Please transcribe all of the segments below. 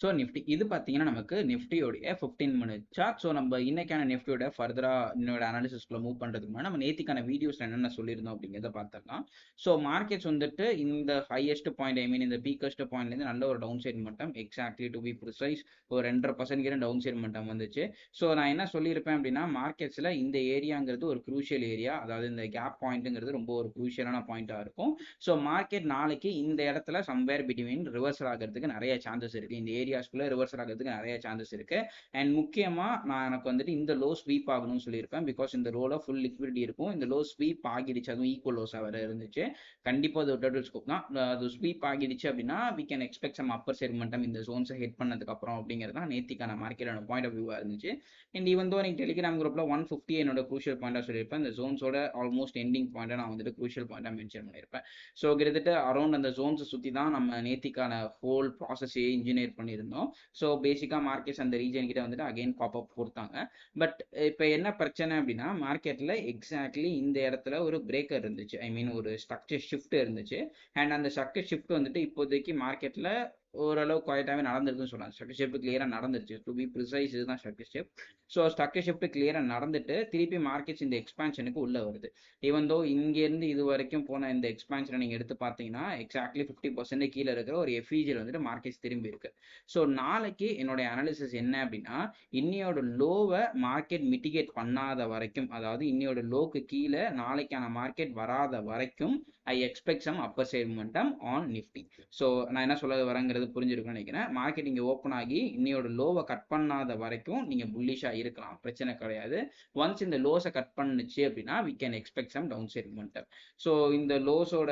So Nifty இது பார்த்தீங்கன்னா நமக்கு நிஃப்டியோடைய ஃபிஃப்டீன் மினிட் சார்ட் ஸோ நம்ம இன்னைக்கான நிஃப்டியோட ஃபர்தராக என்னோட அனாலிசிஸ்க்குள்ள மூவ் பண்ணுறதுக்கு முன்னாடி நம்ம நேத்திக்கான வீடியோஸ் என்னென்ன சொல்லியிருந்தோம் அப்படிங்கிறத பார்த்துக்கலாம் ஸோ மார்க்கெட்ஸ் வந்துட்டு இந்த ஹையஸ்ட் பாயிண்ட் ஐ மீன் இந்த பீக்கஸ்ட் பாயிண்ட்லேருந்து நல்ல ஒரு டவுன் சைட் மட்டும் எக்ஸாக்ட்லி டு பி ப்ரிசைஸ் ஒரு ரெண்டரை பர்சன்ட் டவுன் சைட் மட்டும் வந்துச்சு. ஸோ நான் என்ன சொல்லியிருப்பேன் அப்படின்னா மார்க்கெட்ஸில் இந்த ஏரியாங்கிறது ஒரு க்ரூஷியல் ஏரியா அதாவது இந்த கேப் பாயிண்ட்டுங்கிறது ரொம்ப ஒரு க்ரூஷியலான பாயிண்ட்டாக இருக்கும். ஸோ மார்க்கெட் நாளைக்கு இந்த இடத்துல சம்வேர் பிட்வீன் ரிவர்சல் ஆகிறதுக்கு நிறைய சான்சஸ் இருக்குது இந்த ஏரியா ஏரியாஸ்க்குள்ள ரிவர்சல் ஆகிறதுக்கு நிறைய சான்சஸ் இருக்கு. அண்ட் முக்கியமாக நான் எனக்கு வந்துட்டு இந்த லோ ஸ்வீப் ஆகணும்னு சொல்லியிருப்பேன் பிகாஸ் இந்த ரோல ஃபுல் லிக்விடிட்டி இருக்கும். இந்த லோ ஸ்வீப் ஆகிடுச்சு. அதுவும் ஈக்குவல் லோஸா வேறு இருந்துச்சு. கண்டிப்பாக அது டோட்டல் ஸ்கோப் தான். அது ஸ்வீப் ஆகிடுச்சு அப்படின்னா we can expect some upper செக்மெண்டம் இந்த ஜோன்ஸை ஹிட் பண்ணதுக்கு அப்புறம் அப்படிங்கிறது தான் நேத்திக்கான மார்க்கெட்டோட பாயிண்ட் ஆஃப் வியூவா இருந்துச்சு. அண்ட் ஈவன் தோ நீங்கள் டெலிகிராம் குரூப்ல ஒன் ஃபிஃப்டி என்னோட குரூஷியல் பாயிண்டா சொல்லியிருப்பேன். இந்த ஜோன்ஸோட ஆல்மோஸ்ட் எண்டிங் பாயிண்ட் நான் வந்துட்டு குரூஷியல் பாயிண்டா மென்ஷன் பண்ணியிருப்பேன். ஸோ கிட்டத்தட்ட அரௌண்ட் அந்த ஜோன்ஸை சுற்றி தான் நம்ம நேத்திக்கான ஹோல் ப்ராசஸே இன்ஜினியர் இருந்தோம். ஸோ பேசிக்காக மார்க்கெட்ஸ் அந்த ரீஜன் கிட்ட வந்துட்டு அகைன் பாப்அப் கொடுத்தாங்க. பட் இப்போ என்ன பிரச்சனை அப்படின்னா மார்க்கெட்டில் எக்ஸாக்ட்லி இந்த இடத்துல ஒரு பிரேக்கர் இருந்துச்சு. ஐ மீன் ஒரு ஸ்ட்ரக்சர் ஷிஃப்ட் இருந்துச்சு. அண்ட் அந்த ஸ்ட்ரக்சர் ஷிஃப்ட் வந்துட்டு இப்போதைக்கு மார்க்கெட்டில் ஓரளவு குவாய்ட்டாகவே நடந்திருக்குன்னு சொல்லலாம். ஸ்ட்ரக்சர் ஷிஃப்ட் கிளியராக நடந்துருச்சு. டு பி ப்ரிசைஸ் இதுதான் structure shift so structure shift கிளியராக நடந்துட்டு திருப்பி மார்க்கெட்ஸ் இந்த எக்ஸ்பான்ஷனுக்கு உள்ளே வருது. ஈவன் தோ இங்கேருந்து இது வரைக்கும் போன இந்த எக்ஸ்பான்ஷனை நீங்கள் எடுத்து பார்த்தீங்கன்னா எக்ஸாக்ட்லி ஃபிஃப்டி பர்சன்ட் கீழே இருக்கிற ஒரு எஃபிஜியில் வந்துட்டு மார்க்கெட்ஸ் திரும்பி இருக்கு. ஸோ நாளைக்கு என்னுடைய அனாலிசிஸ் என்ன அப்படின்னா இன்னையோட லோவை மார்க்கெட் மிட்டிகேட் பண்ணாத வரைக்கும் அதாவது இன்னையோட லோக்கு கீழே நாளைக்கான மார்க்கெட் வராத வரைக்கும் ஐ எக்ஸ்பெக்ட் சம் அப்பர் செக்மெண்டம் ஆன் நிஃப்டி ஸோ நான் என்ன சொல்ல வரேங்கிறது புரிஞ்சிருக்குன்னு நினைக்கிறேன். மார்க்கெட் இங்கே ஓப்பன் ஆகி இன்னையோட லோவை கட் பண்ணாத வரைக்கும் நீங்கள் புல்லிஷாக இருக்கலாம். பிரச்சனை கிடையாது. ஒன்ஸ் இந்த லோஸை கட் பண்ணுச்சு அப்படின்னா we can expect some down செக்மெண்டம் so இந்த லோஸோட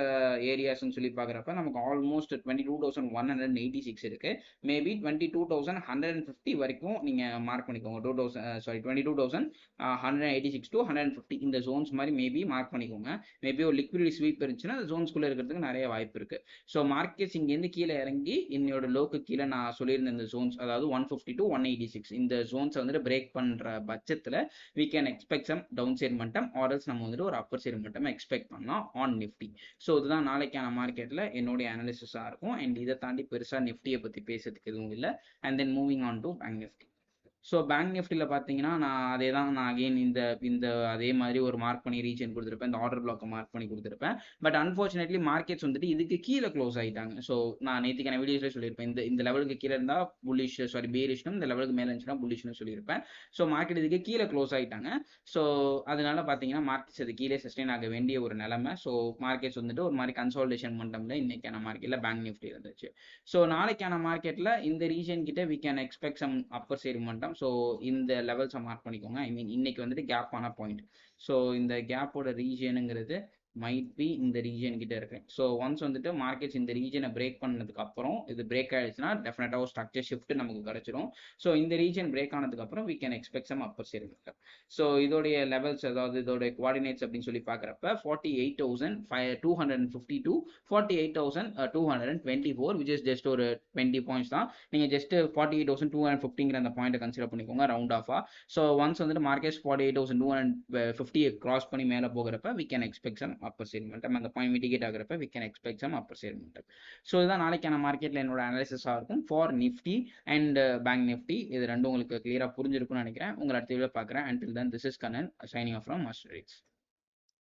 ஏரியாஸ்னு சொல்லி பார்க்குறப்ப நமக்கு almost twenty two thousand one hundred eighty six இருக்கு. Maybe twenty two thousand hundred and fifty வரைக்கும் நீங்கள் மார்க் பண்ணிக்கோங்க. Two thousand sorry twenty two thousand hundred eighty six two hundred fifty இந்த ஜோன்ஸ் மாதிரி மேபி மார்க் பண்ணிக்கோங்க. Maybe ஒரு liquidity sweep இருந்துச்சுன்னா அந்த ஜோன்ஸ்குள்ளே இருக்கிறதுக்கு நிறைய வாய்ப்பு இருக்கு. ஸோ மார்க்கெட்ஸ் இங்கேருந்து கீழே இறங்கி என்னோட லோக்கு கீழே நான் சொல்லியிருந்த இந்த ஜோன்ஸ் அதாவது one fifty to one eighty six இந்த ஜோன்ஸை வந்துட்டு பிரேக் பண்ணுற பட்சத்தில் we can expect some down side மட்டம் ஆர்எல்ஸ் நம்ம வந்துட்டு ஒரு அப்பர் சைட் மட்டும் எக்ஸ்பெக்ட் பண்ணலாம் ஆன் நிஃப்டி ஸோ இதுதான் நாளைக்கான மார்க்கெட்டில் என்னுடைய அனாலிசிஸாக இருக்கும். அண்ட் இதை தாண்டி பெருசாக நிஃப்டியை பற்றி பேசுறதுக்கு எதுவும் இல்லை. And then moving on to bank Nifty so bank நிஃப்டியில் பார்த்தீங்கன்னா நான் அதே தான் நான் அகெயின் இந்த இந்த அதே மாதிரி ஒரு மார்க் பண்ணி ரீஜன் கொடுத்துருப்பேன். இந்த ஆர்டர் பிளாக்கை மார்க் பண்ணி கொடுத்துருப்பேன். பட் அன்ஃபார்ச்சுனேட்லி மார்க்கெட்ஸ் வந்துட்டு இதுக்கு கீழே க்ளோஸ் ஆகிட்டாங்க ஸோ நான் நேற்றுக்கான வீடியோஸ்லேயே சொல்லியிருப்பேன். இந்த இந்த லெவலுக்கு கீழே இருந்தால் புல்லிஷ் சாரி பேரிஷ்னும் இந்த லெவலுக்கு மேலே இருந்துச்சுன்னா புல்லிஷ்னு சொல்லியிருப்பேன். ஸோ மார்க்கெட் இதுக்கு கீழே க்ளோஸ் ஆகிட்டாங்க ஸோ அதனால பார்த்தீங்கன்னா மார்க்கெட்ஸ் அது கீழே சஸ்டெயின் ஆக வேண்டிய ஒரு நிலைமை. ஸோ மார்க்கெட்ஸ் வந்துட்டு ஒரு மாதிரி கன்சால்டேஷன் மண்டமில் இன்னைக்கான மார்க்கெட்டில் பேங்க் நிஃப்டி இருந்துச்சு. ஸோ நாளைக்கான மார்க்கெட்டில் இந்த ரீஜன் கிட்ட we can expect some upper side மண்டம் so இந்த லெவல்ஸை மார்க் பண்ணிக்கோங்க. ஐ மீன் இன்னைக்கு வந்துட்டு கேப் ஆன பாயிண்ட் ஸோ இந்த கேப்போட ரீஜியனுங்கிறது மைட் பி இந்த ரீஜன் கிட்ட இருக்கு. ஸோ ஒன்ஸ் வந்துட்டு மார்க்கெட்ஸ் இந்த ரீஜனை பிரேக் பண்ணதுக்கு அப்புறம் இது பிரேக் ஆயிடுச்சுன்னா டெஃபினட்டாக ஒரு ஸ்ட்ரக்சர் ஷிஃப்ட் நமக்கு கிடைச்சிரும். ஸோ இந்த ரீஜன் பிரேக் ஆனதுக்கு அப்புறம் we can expect some upper side so இதோடைய லெவல்ஸ் அதாவது இதோடைய குவாடினேட்ஸ் அப்படின்னு சொல்லி பார்க்குறப்ப forty eight thousand five two hundred and fifty two forty eight thousand two hundred and twenty four which is just ஒரு twenty points தான். நீங்கள் just forty eight thousand two hundred ஃபிஃப்டிங்கிற அந்த பாயிண்ட்டை கன்சிடர் பண்ணிக்கோங்க ரவுண்ட் ஆஃபா ஸோ ஒன்ஸ் வந்துட்டு markets forty eight thousand two hundred ஃபிஃப்டியை cross பண்ணி மேலே போகிறப்ப we can expect some upper segment அந்த point mitigate ஆகிறப்ப we can expect some upper segment so இதுதான் நாளைக்கான மார்க்கெட்டில் என்னோட அனாலிசிஸாக இருக்கும். For Nifty and bank Nifty இது ரெண்டும் உங்களுக்கு கிளியராக புரிஞ்சிருக்கும்னு நினைக்கிறேன். உங்களை அடுத்த வீடியோ பார்க்குறேன். Until then this is Kannan signing off from master